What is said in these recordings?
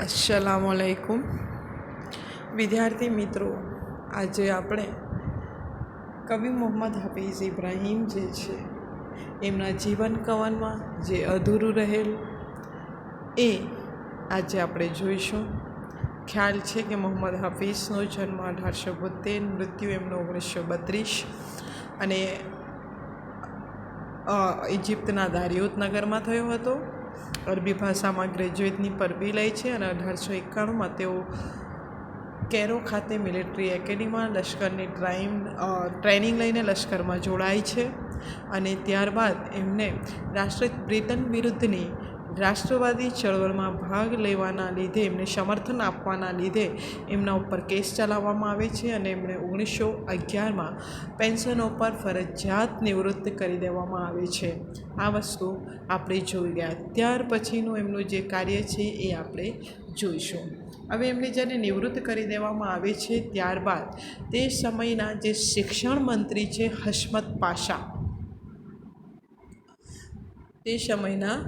અસલામુઅલૈકુમ. વિદ્યાર્થી મિત્રો, આજે આપણે કવિ મોહમ્મદ હફીઝ ઇબ્રાહીમ જે છે, એમના જીવન કવનમાં જે અધૂરું રહેલ, એ આજે આપણે જોઈશું. ખ્યાલ છે કે મોહમ્મદ હફીઝનો જન્મ અઢારસો બોતેર મૃત્યુ એમનો ઓગણીસો બત્રીસ અને ઇજિપ્તના દારિયોત નગરમાં થયો હતો. અરબી ભાષામાં ગ્રેજ્યુએટની પરબી લે છે અને અઢારસો એકાણુંમાં તેઓ કેરો ખાતે મિલિટરી એકેડમીમાં લશ્કરની ટ્રાઇમ ટ્રેનિંગ લઈને લશ્કરમાં જોડાય છે. અને ત્યારબાદ એમને રાષ્ટ્ર બ્રિટન વિરુદ્ધની રાષ્ટ્રવાદી ચળવળમાં ભાગ લેવાના લીધે, એમને સમર્થન આપવાના લીધે એમના ઉપર કેસ ચલાવવામાં આવે છે અને એમણે ઓગણીસો અગિયારમાં પેન્શનો પર ફરજિયાત નિવૃત્ત કરી દેવામાં આવે છે. આ વસ્તુ આપણે જોઈ ગયા. ત્યાર પછીનું એમનું જે કાર્ય છે એ આપણે જોઈશું. હવે એમને જ્યારે નિવૃત્ત કરી દેવામાં આવે છે ત્યારબાદ તે સમયના જે શિક્ષણ મંત્રી છે હશમત પાશા, તે સમયના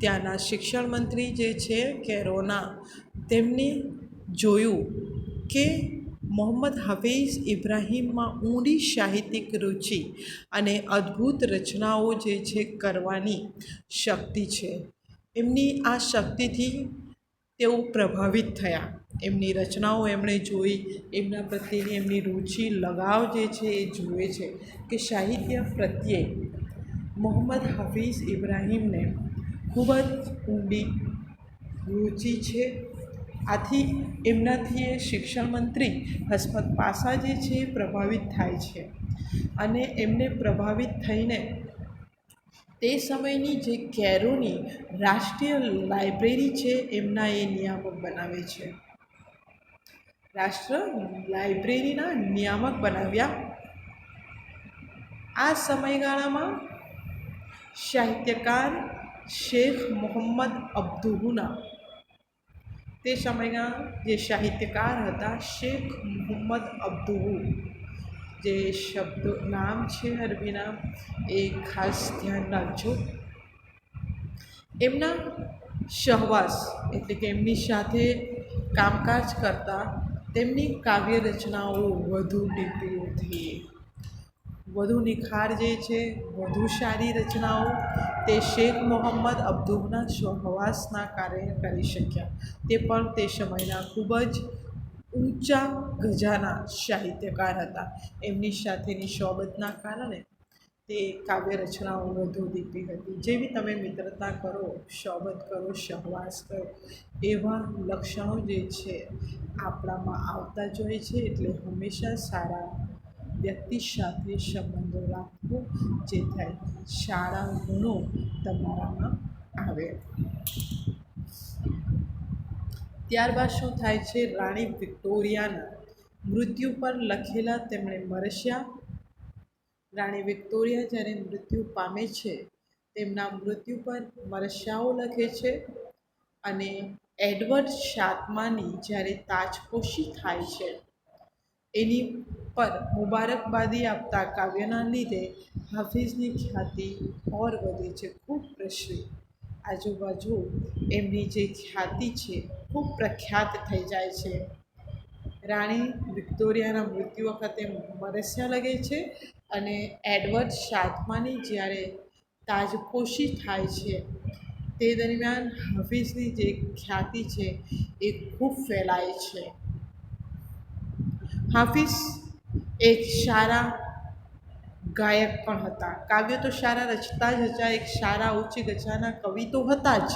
ત્યાંના શિક્ષણ મંત્રી જે છે કેરોના તેમને જોયું કે મોહમ્મદ હફીઝ ઇબ્રાહીમમાં ઊંડી સાહિત્યિક રુચિ અને અદ્ભુત રચનાઓ જે છે કરવાની શક્તિ છે. એમની આ શક્તિથી તેઓ પ્રભાવિત થયા. એમની રચનાઓ એમણે જોઈ, એમના પ્રત્યેની એમની રુચિ, લગાવ જે છે એ જુએ છે કે સાહિત્ય પ્રત્યે મોહમ્મદ હફીઝ ઇબ્રાહીમને ખૂબ જ ઊંડી રુચિ છે. આથી એમનાથી એ શિક્ષણ મંત્રી હસમત પાસા જે છે એ પ્રભાવિત થાય છે. અને એમને પ્રભાવિત થઈને તે સમયની જે કેરોની રાષ્ટ્રીય લાઇબ્રેરી છે એમના એ નિયામક બનાવે છે. રાષ્ટ્ર લાઇબ્રેરીના નિયામક બનાવ્યા. આ સમયગાળામાં સાહિત્યકાર શેખ મોહમ્મદ અબ્દુહુના તે સમયના જે સાહિત્યકાર હતા શેખ મોહમ્મદ અબ્દુહુ જે શબ્દો નામ છે અરબી નામ એ ખાસ ધ્યાન રાખજો એમના સહવાસ એટલે કે એમની સાથે કામકાજ કરતા તેમની કાવ્ય રચનાઓ વધુ ડીપીઓથી વધુ નિખાર જે છે, વધુ સારી રચનાઓ તે શેખ મોહમ્મદ અબ્દુલના સહવાસના કારણે કરી શક્યા. તે પણ તે સમયના ખૂબ જ ઊંચા ગજાના સાહિત્યકાર હતા. એમની સાથેની સોબતના કારણે તે કાવ્ય રચનાઓ વધુ દીપી હતી. જેવી તમે મિત્રતા કરો, સોબત કરો, સહવાસ કરો, એવા લક્ષણો જે છે, આપણામાં આવતા જ હોય છે, એટલે હંમેશા સારા વ્યક્તિ સાથે સંબંધો રાખવો જે થાય. સારા ગુણો તમારામાં આવે. ત્યારબાદ શું થાય છે? રાણી વિક્ટોરિયાના મૃત્યુ પર લખેલા તેમણે મરસ્યા. રાણી વિક્ટોરિયા જ્યારે મૃત્યુ પામે છે, તેમના મૃત્યુ પર મરસ્યાઓ લખે છે અને એડવર્ડ સાતમાની જ્યારે તાજપોશી થાય છે. એની પર મુબારકબાદી આપતા કાવ્યના લીધે હાફિઝની ખ્યાતિ ઓર વધે છે, ખૂબ પ્રસરી આજુબાજુ એમની જે ખ્યાતિ છે, ખૂબ પ્રખ્યાત થઈ જાય છે. રાણી વિક્ટોરિયાના મૃત્યુ વખતે મરસ્યા લગે છે અને એડવર્ડ સાતમાની જ્યારે તાજપોશી થાય છે, તે દરમિયાન હાફિઝની જે ખ્યાતિ છે, એ ખૂબ ફેલાય છે. હાફિઝ એક સારા ગાયક પણ હતા. કાવ્ય તો સારા રચતા જ હતા, એક સારા ઊંચી ગજાના કવિ તો હતા જ.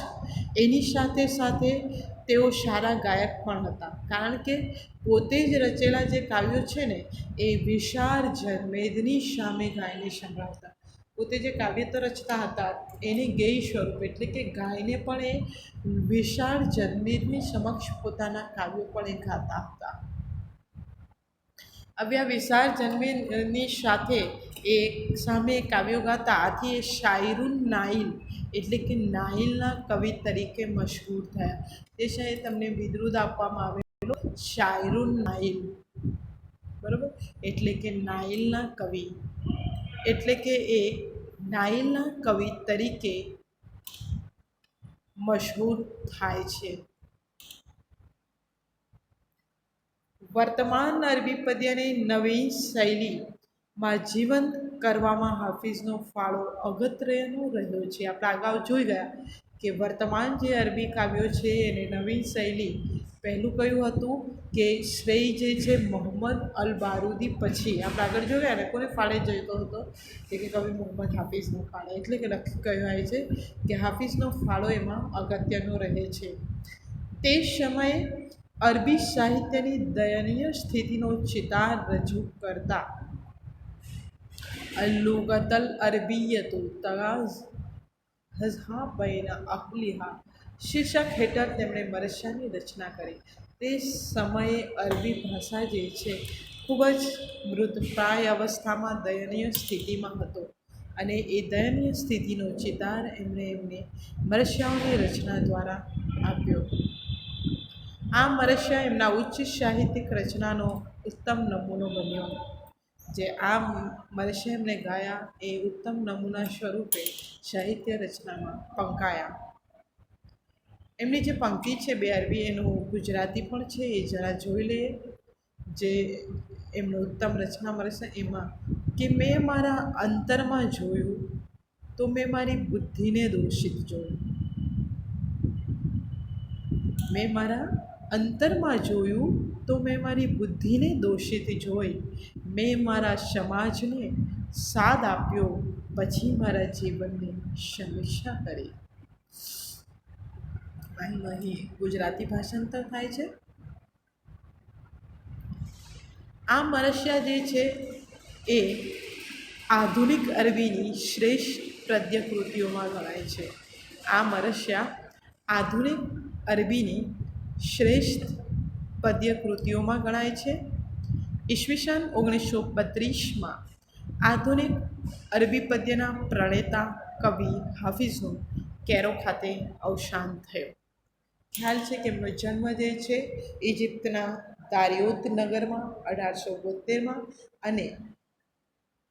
એની સાથે સાથે તેઓ સારા ગાયક પણ હતા. કારણ કે પોતે જ રચેલા જે કાવ્યો છે ને, એ વિશાળ જનમેદની સામે ગાયને સંભળાવતા. પોતે જે કાવ્ય તો રચતા હતા, એને ગેય સ્વરૂપ એટલે કે ગાયને પણ એ વિશાળ જનમેદની સમક્ષ પોતાના કાવ્યો પણ એ ગાતા હતા. હવે આ વિશાળ જન્મેની સાથે એ સામે કાવ્યો ગાતા આથી એ શાયરુન નાઇલ, એટલે કે નાઇલના કવિ તરીકે મશહૂર થયા. તે શાયદ તમને વિદ્રુત આપવામાં આવેલો શાયરુન નાઇલ. બરાબર? એટલે કે નાઇલના કવિ. એટલે કે એ નાઇલના કવિ તરીકે મશહૂર થાય છે. વર્તમાન અરબી પદ્યની નવી શૈલીમાં જીવંત કરવામાં હાફિઝનો ફાળો અગત્યનો રહ્યો છે. આપણે અગાઉ જોઈ ગયા કે વર્તમાન જે અરબી કાવ્યો છે એને નવી શૈલી પહેલું કયું હતું કે શ્રેય જે છે મોહમ્મદ અલ બારૂદી પછી. આપણે આગળ જોયા ને કોને ફાળે જતો હતો કે કે કવિ મોહમ્મદ હાફિઝનો ફાળો. એટલે કે લખી કહેવાય છે કે હાફિઝનો ફાળો એમાં અગત્યનો રહે છે. તે સમયે અરબી સાહિત્યની દયનીય સ્થિતિનો ચિતાર રજૂ કરતા. અલ્લુગતલ અરબીયતુ તગાઝ હઝહા બૈના અહલિહા. શીર્ષક હેઠળ તેમણે મરશાની રચના કરી. તે સમયે અરબી ભાષા જે છે, ખૂબ જ મૃતપ્રાય અવસ્થામાં દયનીય સ્થિતિમાં હતો અને એ દયનીય સ્થિતિનો ચિતાર એમણે એમને મરસિયાઓની રચના દ્વારા આપ્યો. આ મરસિયા એમના ઉચ્ચ સાહિત્યિક રચનાનો ઉત્તમ નમૂનો બન્યો. જે આ મરસિયા એમને ગાયા એ ઉત્તમ નમૂના સ્વરૂપે સાહિત્ય રચનામાં પંકાયા. એમની જે પંક્તિ છે બે અરબી, એનું ગુજરાતી પણ છે, એ જરા જોઈ લઈએ. જે એમનું ઉત્તમ રચના મળશે એમાં કે મેં મારા અંતરમાં જોયું, તો મેં મારી બુદ્ધિને દોષિત જોયું. મેં મારા અંતરમાં જોયું તો મેં મારી બુદ્ધિને દોષિત જોઈ. મેં મારા સમાજને સાદ આપ્યો. પછી મારા જીવનની સમીક્ષા કરી. અહીં અહીં ગુજરાતી ભાષાંતર થાય છે? આ મરસિયા જે છે એ આધુનિક અરબીની શ્રેષ્ઠ પદ્યકૃતિઓમાં ગણાય છે. આ મરસિયા આધુનિક અરબીની શ્રેષ્ઠ પદ્ય કૃતિઓમાં ગણાય છે. ઈસવીસન ઓગણીસો બત્રીસમાં આધુનિક અરબી પદ્યના પ્રણેતા કવિ હાફિઝનું કેરો ખાતે અવસાન થયું. ખ્યાલ છે કે એમનો જન્મ જે છે ઇજિપ્તના દારિયોત નગરમાં અઢારસો બોતેરમાં અને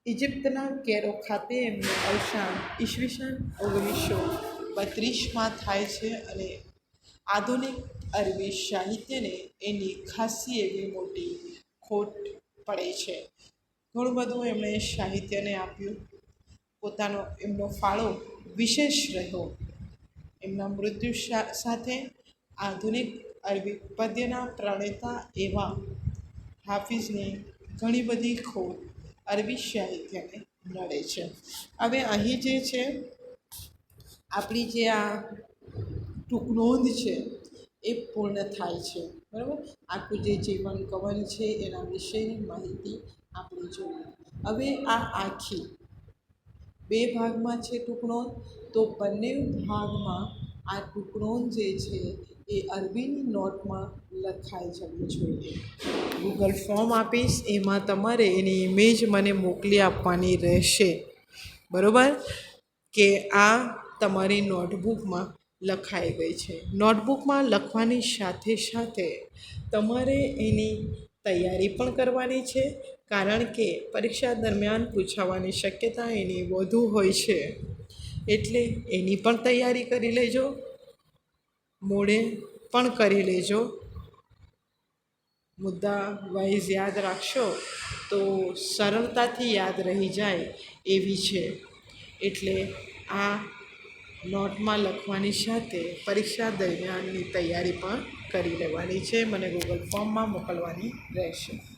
ઇજિપ્તના કેરો ખાતે એમનું અવસાન ઈસવીસન ઓગણીસો બત્રીસમાં થાય છે અને આધુનિક અરબી સાહિત્યને એની ખાસી એવી મોટી ખોટ પડે છે. ઘણું બધું એમણે સાહિત્યને આપ્યું. પોતાનો એમનો ફાળો વિશેષ રહ્યો. એમના મૃત્યુ સાથે આધુનિક અરબી પદ્યના પ્રણેતા એવા હાફિઝની ઘણી બધી ખોટ અરબી સાહિત્યને નડે છે. હવે અહીં જે છે, આપણી જે આ ટૂંકનોંધ છે એ પૂર્ણ થાય છે. બરાબર? આખું જે જીવન કવન છે એના વિશેની માહિતી આપણે જોઈએ. હવે આ આખી બે ભાગમાં છે ટુકડો. તો બંને ભાગમાં આ ટુકડો જે છે એ અરબીની નોટમાં લખાઈ જવું જોઈએ. ગૂગલ ફોર્મ આપીશ, એમાં તમારે એની ઇમેજ મને મોકલી આપવાની રહેશે. બરાબર? કે આ તમારી નોટબુકમાં લખાઈ ગઈ છે. નોટબુકમાં લખવાની સાથે સાથે તમારે એની તૈયારી પણ કરવાની છે, કારણ કે પરીક્ષા દરમિયાન પૂછાવાની શક્યતા એની વધુ હોય છે. એટલે એની પણ તૈયારી કરી લેજો. મોડે પણ કરી લેજો. મુદ્દા વાઇઝ યાદ રાખશો તો સરળતાથી યાદ રહી જાય એવી છે. એટલે આ નોટમાં લખવાની સાથે પરીક્ષા દરમિયાનની તૈયારી પણ કરી લેવાની છે. મને ગૂગલ ફોર્મમાં મોકલવાની રહેશે.